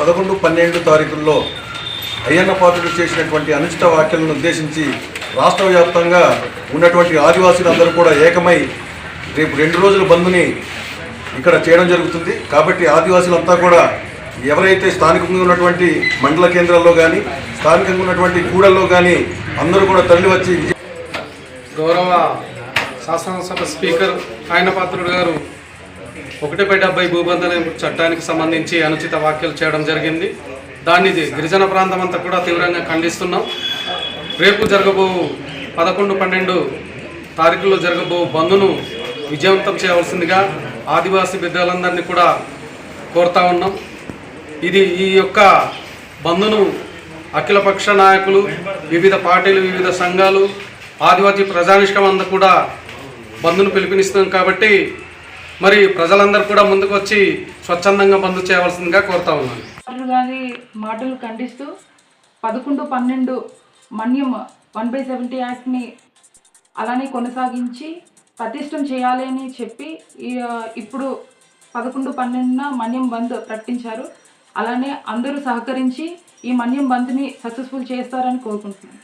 పదకొండు పన్నెండు తారీఖుల్లో అయ్యన్న పాత్రుడు చేసినటువంటి అనుచిత వ్యాఖ్యలను ఉద్దేశించి రాష్ట్ర వ్యాప్తంగా ఉన్నటువంటి ఆదివాసీలందరూ కూడా ఏకమై రేపు రెండు రోజుల బంద్ని ఇక్కడ చేయడం జరుగుతుంది. కాబట్టి ఆదివాసీలంతా కూడా ఎవరైతే స్థానికంగా ఉన్నటువంటి మండల కేంద్రాల్లో కానీ స్థానికంగా ఉన్నటువంటి కూడల్లో కానీ అందరూ కూడా తరలి వచ్చి గౌరవ శాసనసభ స్పీకర్ ఆయన పాత్రుడు గారు ఒకటి బై డెబ్బై భూబంధన చట్టానికి సంబంధించి అనుచిత వ్యాఖ్యలు చేయడం జరిగింది. దాన్ని ఇది గిరిజన ప్రాంతం అంతా కూడా తీవ్రంగా ఖండిస్తున్నాం. రేపు జరగబో పదకొండు పన్నెండు తారీఖుల్లో జరగబో బంద్ను విజయవంతం చేయవలసిందిగా ఆదివాసీ బిడ్డలందరినీ కూడా కోరుతా ఉన్నాం. ఇది ఈ యొక్క బంద్ను అఖిలపక్ష నాయకులు వివిధ పార్టీలు వివిధ సంఘాలు ఆదివాసీ ప్రజానిష్కం అంతా కూడా బంద్ను పిలుపునిస్తున్నాం కాబట్టి మరి ప్రజలందరూ కూడా ముందుకు వచ్చి స్వచ్ఛందంగా బంద్ చేయవలసిందిగా కోరుతా ఉన్నాను. గారి మాటలు ఖండిస్తూ పదకొండు పన్నెండు మన్యం వన్ బై సెవెంటీ యాక్ట్ని అలానే కొనసాగించి పతిష్టం చేయాలి అని చెప్పి ఈ, ఇప్పుడు పదకొండు పన్నెండున మన్యం బంద్ ప్రకటించారు. అలానే అందరూ సహకరించి ఈ మన్యం బంద్ని సక్సెస్ఫుల్ చేస్తారని కోరుకుంటున్నాను.